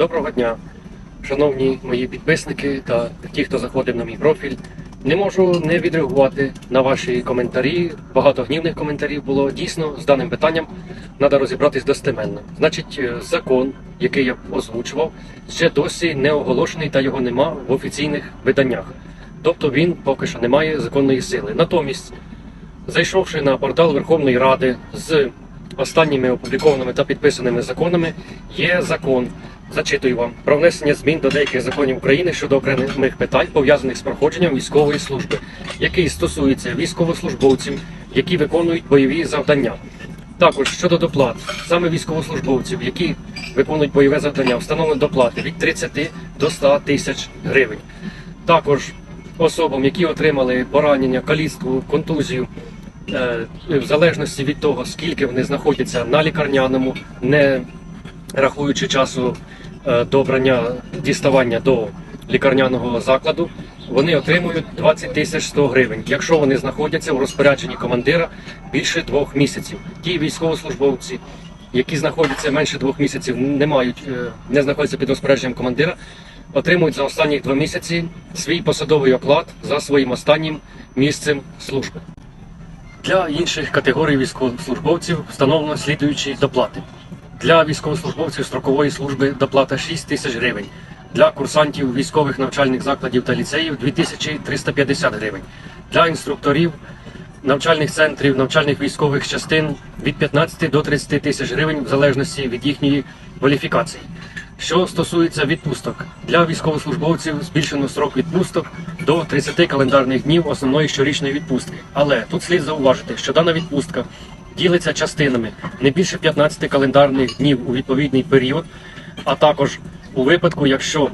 Доброго дня, шановні мої підписники та ті, хто заходив на мій профіль. Не можу не відреагувати на ваші коментарі. Багато гнівних коментарів було. Дійсно, з даним питанням треба розібратись достеменно. Значить, е, закон, який я озвучував, ще досі не оголошений та його нема в офіційних виданнях. Тобто він поки що не має законної сили. Натомість, зайшовши на портал Верховної Ради з останніми опублікованими та підписаними законами, є закон. Зачитую вам про внесення змін до деяких законів України щодо окремих питань, пов'язаних з проходженням військової служби, який стосується військовослужбовців, які виконують бойові завдання. Також щодо доплат, саме військовослужбовців, які виконують бойове завдання, встановлено доплати від 30 до 100 тисяч гривень. Також особам, які отримали поранення, каліцтво, контузію, е, в залежності від того, скільки вони знаходяться на лікарняному, не рахуючи часу до брання діставання до лікарняного закладу, вони отримують 20 тисяч 100 гривень, якщо вони знаходяться у розпорядженні командира більше двох місяців. Ті військовослужбовці, які знаходяться менше двох місяців, не мають е, не знаходяться під розпорядженням командира, отримують за останні два місяці свій посадовий оклад за своїм останнім місцем служби. Для інших категорій військовослужбовців встановлено слідуючі доплати. Для військовослужбовців строкової служби доплата 6 тисяч гривень. Для курсантів військових навчальних закладів та ліцеїв 2350 гривень. Для інструкторів навчальних центрів, навчальних військових частин від 15 до 30 тисяч гривень в залежності від їхньої кваліфікації. Що стосується відпусток, для військовослужбовців збільшено срок відпусток до 30 календарних днів основної щорічної відпустки. Але тут слід зауважити, що дана відпустка ділиться частинами не більше 15 календарних днів у відповідний період, а також у випадку, якщо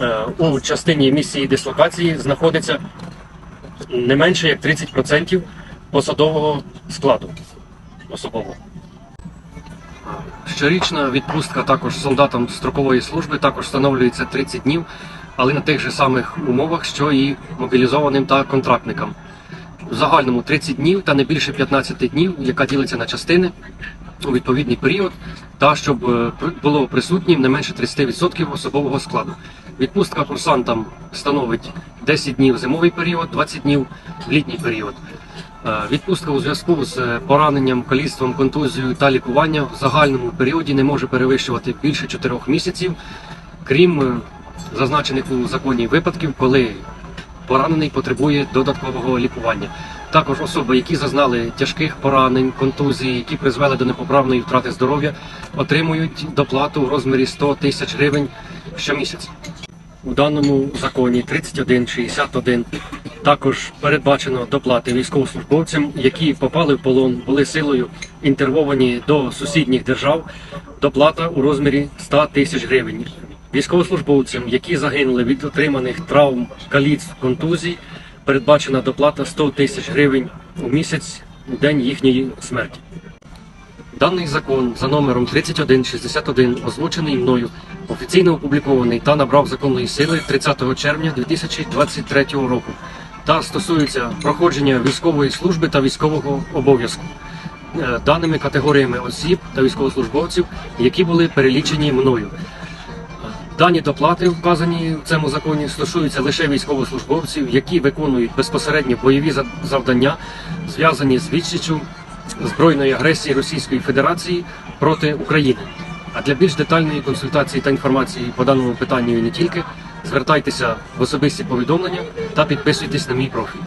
е, у частині місії дислокації знаходиться не менше як 30% посадового складу особового. Щорічна відпустка також солдатам строкової служби також встановлюється 30 днів, але на тих же самих умовах, що і мобілізованим та контрактникам. В загальному 30 днів та не більше 15 днів, яка ділиться на частини у відповідний період, та щоб е, було присутнім не менше 30% особового складу. Відпустка курсантам становить 10 днів зимовий період, 20 днів літній період. Е, Відпустка у зв'язку з пораненням, каліцтвом, контузією та лікуванням в загальному періоді не може перевищувати більше 4 місяців, крім е, зазначених у законі випадків, коли поранений потребує додаткового лікування. Також особи, які зазнали тяжких поранень, контузій, які призвели до непоправної втрати здоров'я, отримують доплату в розмірі 100 тисяч гривень щомісяця. У даному законі 3161 також передбачено доплати військовослужбовцям, які попали в полон, були силою інтервовані до сусідніх держав. Доплата у розмірі 100 тисяч гривень. Військовослужбовцям, які загинули від отриманих травм, каліцтв, контузій, передбачена доплата 100 тисяч гривень у місяць у день їхньої смерті. Даний закон за номером 3161 озвучений мною, офіційно опублікований та набрав законної сили 30 червня 2023 року та стосується проходження військової служби та військового обов'язку е, даними категоріями осіб та військовослужбовців, які були перелічені мною. Дані доплати, вказані в цьому законі, стосуються лише військовослужбовців, які виконують безпосередньо бойові за- завдання, зв'язані з відсічю збройної агресії Російської Федерації проти України. А для більш детальної консультації та інформації по даному питанню і не тільки, звертайтеся в особисті повідомлення та підписуйтесь на мій профіль.